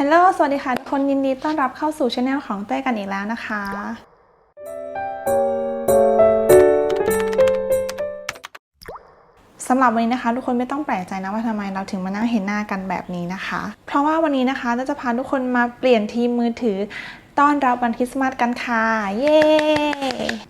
ฮัลโหล สวัสดีค่ะทุกคนยินดีต้อนรับเข้าสู่ช anel ของเต้กันอีกแล้วนะคะ สำหรับวันนี้นะคะทุกคนไม่ต้องแปลกใจนะว่าทำไมเราถึงมานั่งเห็นหน้ากันแบบนี้นะคะ เพราะว่าวันนี้นะคะเราจะพาทุกคนมาเปลี่ยนทีมมือถือ ต้อนรับวันคริสต์มาสกันค่ะ เย้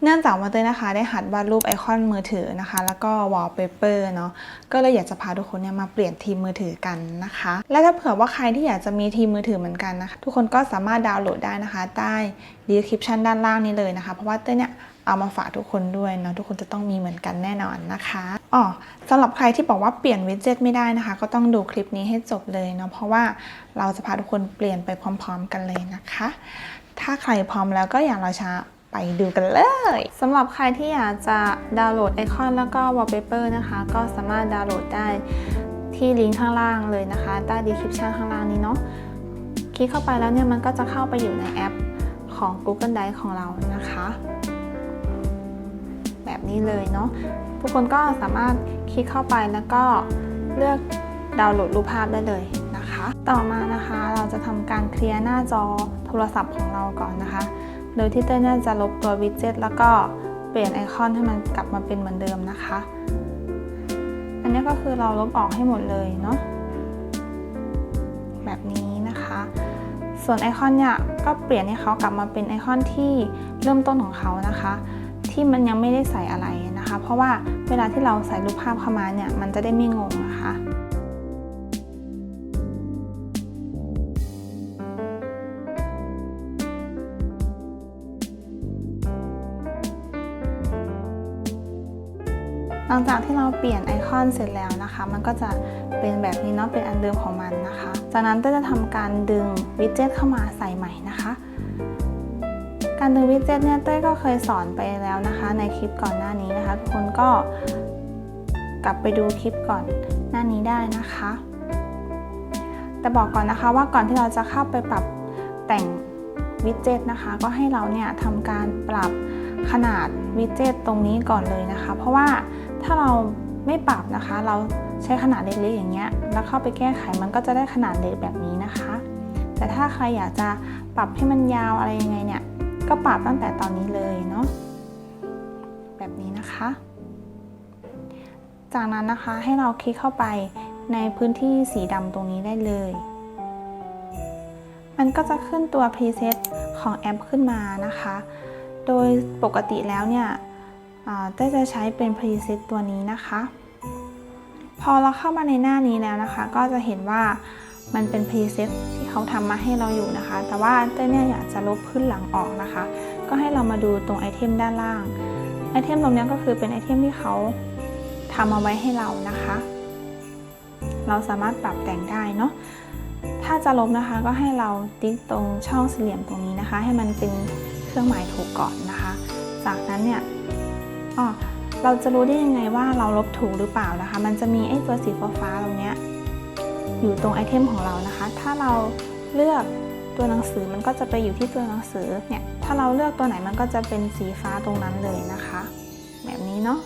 เนื่องจากว่าเต้ยนะคะ ได้หัดวาดรูปไอคอนมือถือนะคะ แล้วก็วอลเปเปอร์เนาะ ก็เลยอยากจะพาทุกคนเนี่ยมาเปลี่ยนทีมมือถือกันนะคะ และถ้าเผื่อว่าใครที่อยากจะมีทีมมือถือเหมือนกันนะคะ ทุกคนก็สามารถดาวน์โหลดได้นะคะ ใต้ description ด้านล่างนี้เลยนะคะ เพราะว่าเต้ยเนี่ย เอามาฝากทุกคนด้วยเนาะทุกคนจะต้องมีเหมือนกันแน่นอนนะคะอ๋อสำหรับใครที่บอกว่าเปลี่ยนวิดเจ็ตไม่ได้นะคะ ก็ต้องดูคลิปนี้ให้จบเลยเนาะเพราะว่าเราจะพาทุกคนเปลี่ยนไปพร้อม ๆ กันเลยนะคะ ถ้าใครพร้อมแล้วก็อย่ารอช้าไปดูกันเลยสำหรับใครที่อยากจะดาวน์โหลดไอคอนแล้วก็วอลเปเปอร์นะคะ ก็สามารถดาวน์โหลดได้ที่ลิงก์ข้างล่างเลยนะคะ ใต้ description ข้างล่างนี้เนาะคลิกเข้าไปแล้วเนี่ยมันก็จะเข้าไปอยู่ในแอปของ Google Drive ของเรานะคะ แบบนี้เลยเนาะทุกคนก็สามารถคลิกเข้าไปแล้วก็เลือกดาวน์โหลดรูปภาพได้เลยนะคะ ต่อมานะคะเราจะทำการเคลียร์หน้าจอโทรศัพท์ของเราก่อนนะคะ โดยที่เต้ยเนี่ยจะลบตัววิดเจ็ตแล้วก็เปลี่ยนไอคอนให้มันกลับมาเป็นเหมือนเดิมนะคะ อันนี้ก็คือเราลบออกให้หมดเลยเนาะแบบนี้นะคะ ส่วนไอคอนเนี่ยก็เปลี่ยนให้เขากลับมาเป็นไอคอนที่เริ่มต้นของเขานะคะ ที่มันยังไม่ได้ใส่อะไรนะคะ เพราะว่าเวลาที่เราใส่รูปภาพเข้ามาเนี่ยมันจะได้ไม่งงนะคะหลังจากที่เราเปลี่ยนไอคอนเสร็จแล้วนะคะ มันก็จะเป็นแบบนี้เนาะเป็นอันเดิมของมันนะคะ จากนั้นเต้ยจะทำการดึงวิดเจ็ตเข้ามาใส่ใหม่นะคะ การดึงวิดเจ็ตเนี่ยเต้ยก็เคยสอนไปแล้วนะคะ ในคลิปก่อนหน้านี้นะคะ ทุกคนก็กลับไปดูคลิปก่อนหน้านี้ได้นะคะ แต่บอกก่อนนะคะว่าก่อนที่เราจะเข้าไปปรับแต่งวิดเจ็ตนะคะ ก็ให้เราเนี่ยทำการปรับขนาดวิดเจ็ตตรงนี้ก่อนเลยนะคะ เพราะว่าถ้าเราไม่ปรับนะคะ เราใช้ขนาดเล็กๆอย่างเงี้ยแล้วเข้าไปแก้ไขมันก็จะได้ขนาดเล็กแบบนี้นะคะ แต่ถ้าใครอยากจะปรับให้มันยาวอะไรยังไงเนี่ย ก็ปรับตั้งแต่ตอนนี้เลยเนาะแบบนี้นะคะ จากนั้นนะคะให้เราคลิกเข้าไปในพื้นที่สีดำตรงนี้ได้เลย มันก็จะขึ้นตัว preset ของแอปขึ้นมานะคะ โดยปกติแล้วเนี่ยเต้จะใช้เป็น preset ตัวนี้นะคะ พอเราเข้ามาในหน้านี้แล้วนะคะ ก็จะเห็นว่า มันเป็น preset ที่เขาทำมาให้เราอยู่นะคะ แต่ว่าเต้เนี่ยอยากจะลบพื้นหลังออกนะคะ ก็ให้เรามาดูตรงไอเทมด้านล่าง ไอเทมตรงนี้ก็คือเป็นไอเทมที่เขาทำเอาไว้ให้เรานะคะ เราสามารถปรับแต่งได้เนาะ ถ้าจะลบนะคะก็ให้เราติ๊กตรงช่องสี่เหลี่ยมตรงนี้นะคะ ให้มันเป็นเครื่องหมายถูกก่อนนะคะ จากนั้นเนี่ยอ๋อเราจะรู้ได้ยังไงว่าเราลบถูกหรือเปล่านะคะ มันจะมีไอ้ตัวสีฟ้าๆตรงเนี้ย อยู่ตรงไอเทมของเรานะคะ ถ้าเราเลือกตัวหนังสือมันก็จะไปอยู่ที่ตัวหนังสือเนี่ย ถ้าเราเลือกตัวไหนมันก็จะเป็นสีฟ้าตรงนั้นเลยนะคะ แบบนี้เนาะ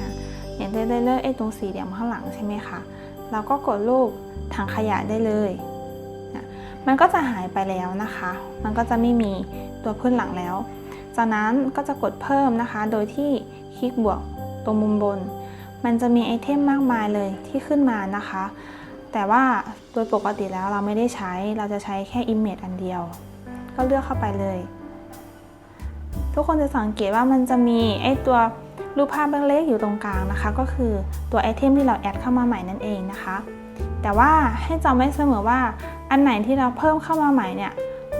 นะอย่างได้ได้เลือกไอ้ตรงสี่เหลี่ยมข้างหลังใช่ไหมคะ เราก็กดรูปถังขยะได้เลยนะมันก็จะหายไปแล้วนะคะ มันก็จะไม่มีตัวพื้นหลังแล้ว จากนั้นก็จะกดเพิ่มนะคะ โดยที่คลิกบวกตรงมุมบน มันจะมีไอเทมมากมายเลยที่ขึ้นมานะคะ แต่ว่าโดยปกติแล้วเราไม่ได้ใช้ เราจะใช้แค่ Image อันเดียว ก็เลือกเข้าไปเลย ทุกคนจะสังเกตว่ามันจะมีไอตัวรูปภาพเล็กๆอยู่ตรงกลางนะคะ ก็คือตัวไอเทมที่เราแอดเข้ามาใหม่นั่นเองนะคะ แต่ว่าให้จำไว้เสมอว่าอันไหนที่เราเพิ่มเข้ามาใหม่เนี่ย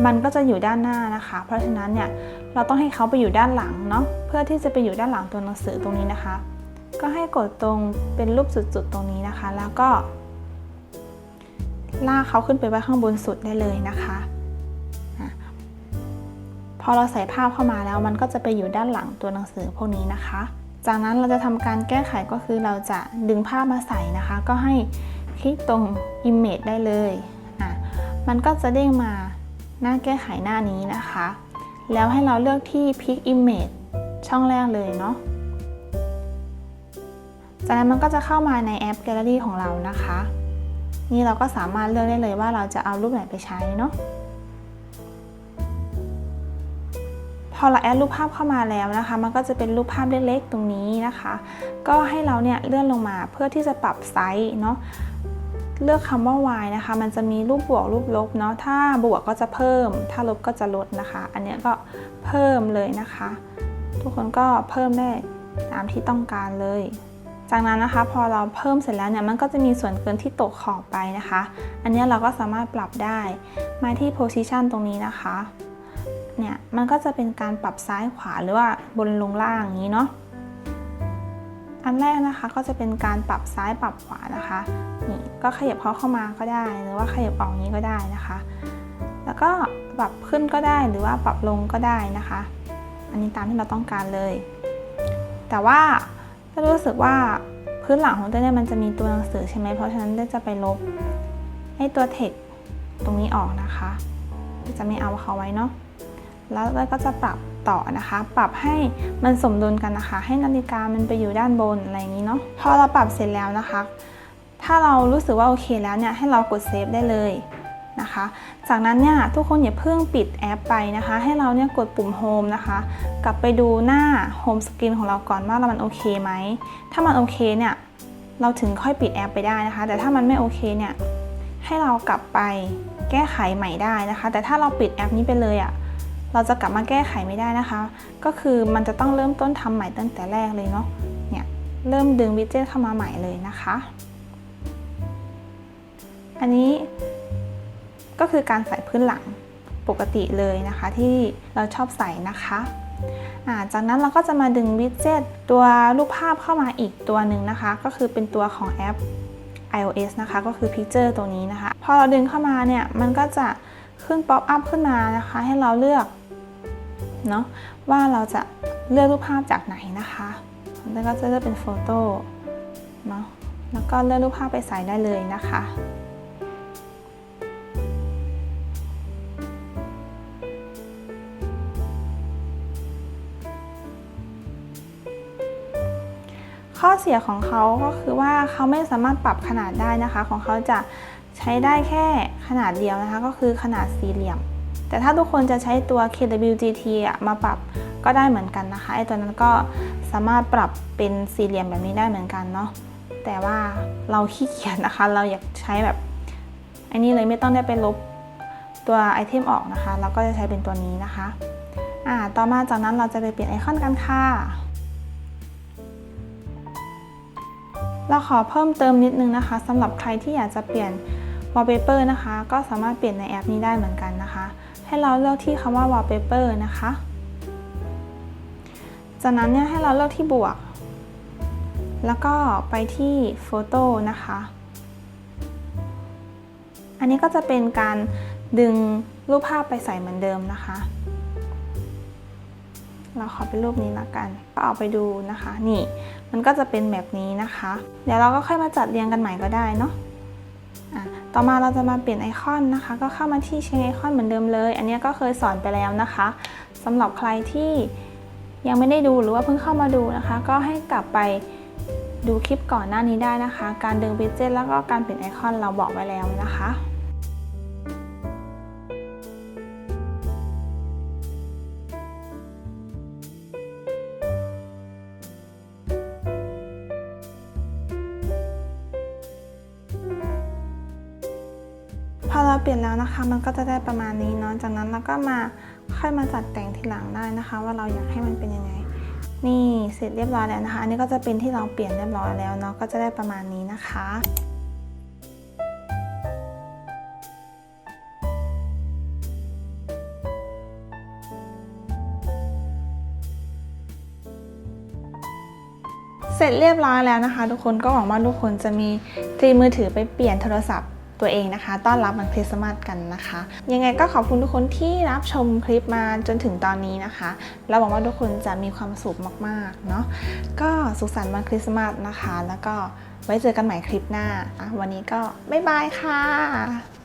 มันก็จะอยู่ด้านหน้านะคะ เพราะฉะนั้นเนี่ยเราต้องให้เขาไปอยู่ด้านหลังเนาะเพื่อที่จะไปอยู่ด้านหลังตัวหนังสือตรงนี้นะคะ ก็ให้กดตรงเป็นรูปจุดๆตรงนี้นะคะ แล้วก็ ลากเขาขึ้นไปไว้ข้างบนสุดได้เลยนะคะพอเราใส่ภาพเข้ามาแล้วมันก็จะไปอยู่ด้านหลังตัวหนังสือพวกนี้นะคะ จากนั้นเราจะทำการแก้ไขก็คือเราจะดึงภาพมาใส่นะคะ ก็ให้คลิกตรง Image ได้เลยอะมันก็จะเด้งมาหน้าแก้ไขหน้านี้นะคะ แล้วให้เราเลือกที่ Pick Image ช่องแรกเลยเนาะจากนั้นมันก็จะเข้ามาในแอป Gallery ของเรานะคะ นี่เราก็สามารถเลือกได้เลยว่าเราจะเอารูปไหนไปใช้เนาะพอเราแอดรูปภาพเข้ามาแล้วนะคะ มันก็จะเป็นรูปภาพเล็กๆตรงนี้นะคะ ก็ให้เราเนี่ยเลื่อนลงมาเพื่อที่จะปรับไซส์เนาะเลือกคำว่า y นะคะ มันจะมีรูปบวกรูปลบเนาะ ถ้าบวกก็จะเพิ่ม ถ้าลบก็จะลดนะคะ อันเนี้ยก็เพิ่มเลยนะคะ ทุกคนก็เพิ่มได้ตามที่ต้องการเลย จากนั้นนะคะพอเราเพิ่มเสร็จแล้วเนี่ยมันก็จะมีส่วนเกินที่ตกขอบไปนะคะ อันนี้เราก็สามารถปรับได้มาที่ position ตรงนี้นะคะเนี่ยมันก็จะเป็นการปรับซ้ายขวาหรือว่าบนลงล่างอย่างนี้เนาะอันแรกนะคะก็จะเป็นการปรับซ้ายปรับขวานะคะนี่ก็ขยับเขาเข้ามาก็ได้ หรือว่าขยับออกนี้ก็ได้นะคะ แล้วก็ปรับขึ้นก็ได้หรือว่าปรับลงก็ได้นะคะ อันนี้ตามที่เราต้องการเลย แต่ว่า ถ้ารู้สึกว่าพื้นหลังของเต้เนี่ยมันจะมีตัวหนังสือใช่ไหมเพราะฉะนั้นเต้จะไปลบให้ตัวเทคตรงนี้ออกนะคะจะไม่เอาเขาไว้เนาะแล้วเราก็จะปรับต่อนะคะ ปรับให้มันสมดุลกันนะคะ ให้นาฬิกามันไปอยู่ด้านบนอะไรอย่างนี้เนาะพอเราปรับเสร็จแล้วนะคะ ถ้าเรารู้สึกว่าโอเคแล้วเนี่ยให้เรากดเซฟได้เลย นะคะ จากนั้นเนี่ยทุกคนอย่าเพิ่งปิดแอปไปนะคะ ให้เราเนี่ยกดปุ่มโฮมนะคะ กลับไปดูหน้าโฮมสกรีนของเราก่อนว่ามันโอเคไหม ถ้ามันโอเคเนี่ยเราถึงค่อยปิดแอปไปได้นะคะ แต่ถ้ามันไม่โอเคเนี่ยให้เรากลับไปแก้ไขใหม่ได้นะคะ แต่ถ้าเราปิดแอปนี้ไปเลยอะ่ะเราจะกลับมาแก้ไขไม่ได้นะคะ ก็คือมันจะต้องเริ่มต้นทำใหม่ตั้งแต่แรกเลยเนาะเนี่ยเริ่มดึงวิดเจ็ตเข้ามาใหม่เลยนะคะ อันนี้ ก็คือการใส่พื้นหลังปกติเลยนะคะที่เราชอบใส่นะคะาจากนั้นเราก็จะมาดึงวิดเจ็ตตัวรูปภาพเข้ามาอีกตัวหนึ่งนะคะ ก็คือเป็นตัวของแอป iOS นะคะก็คือ Picture ตัวนี้นะคะ พอเราดึงเข้ามาเนี่ยมันก็จะขึ้นป๊อปอัพขึ้นมานะคะ ให้เราเลือกเนาะว่าเราจะเลือกรูปภาพจากไหนนะคะแล้วก็จะเลือกเป็นโฟโต้เนาะแล้วก็เลือกรูปภาพไปใส่ได้เลยนะคะ ข้อเสียของเขาก็คือว่าเขาไม่สามารถปรับขนาดได้นะคะ ของเขาจะใช้ได้แค่ขนาดเดียวนะคะ ก็คือขนาดสี่เหลี่ยม แต่ถ้าทุกคนจะใช้ตัว KWGT มาปรับก็ได้เหมือนกันนะคะไอตัวนั้นก็สามารถปรับเป็นสี่เหลี่ยมแบบนี้ได้เหมือนกันเนาะแต่ว่าเราขี้เกียจนะคะ เราอยากใช้แบบอันนี้เลยไม่ต้องได้ไปลบตัวไอเทมออกนะคะ เราก็จะใช้เป็นตัวนี้นะคะอ่าต่อมาจากนั้นเราจะไปเปลี่ยนไอคอนกันค่ะ เราขอเพิ่มเติมนิดนึงนะคะสำหรับใครที่อยากจะเปลี่ยน wallpaper นะคะ ก็สามารถเปลี่ยนในแอปนี้ได้เหมือนกันนะคะ ให้เราเลือกที่คำว่า wallpaper นะคะ จากนั้นเนี่ยให้เราเลือกที่บวก แล้วก็ไปที่โฟโต้นะคะ อันนี้ก็จะเป็นการดึงรูปภาพไปใส่เหมือนเดิมนะคะ เราขอเป็นรูปนี้ละกัน ก็เอาไปดูนะคะ นี่ มันก็จะเป็นแบบนี้นะคะ เดี๋ยวเราก็ค่อยมาจัดเรียงกันใหม่ก็ได้เนาะะต่อมาเราจะมาเปลี่ยนไอคอนนะคะ ก็เข้ามาที่เชงไอคอนเหมือนเดิมเลย อันนี้ก็เคยสอนไปแล้วนะคะสำหรับใครที่ยังไม่ได้ดูหรือว่าเพิ่งเข้ามาดูนะคะ ก็ให้กลับไปดูคลิปก่อนหน้านี้ได้นะคะ การดึงวิดเจ็ตแล้วก็การเปลี่ยนไอคอนเราบอกไว้แล้วนะคะ พอเราเปลี่ยนแล้วนะคะ มันก็จะได้ประมาณนี้เนาะ จากนั้นเราก็มาค่อยมาจัดแต่งทีหลังได้นะคะ ว่าเราอยากให้มันเป็นยังไง นี่เสร็จเรียบร้อยแล้วนะคะ อันนี้ก็จะเป็นที่เราเปลี่ยนเรียบร้อยแล้วเนาะ ก็จะได้ประมาณนี้นะคะเสร็จเรียบร้อยแล้วนะคะ ทุกคนก็หวังว่าทุกคนจะมีทีมือถือไปเปลี่ยนโทรศัพท์ ตัวเองนะคะ ต้อนรับวันคริสต์มาสกันนะคะ ยังไงก็ขอบคุณทุกคนที่รับชมคลิปมาจนถึงตอนนี้นะคะ เราหวังว่าทุกคนจะมีความสุขมากๆเนาะก็สุขสันต์วันคริสต์มาสนะคะ แล้วก็ไว้เจอกันใหม่คลิปหน้าอะวันนี้ก็บ๊ายบายค่ะ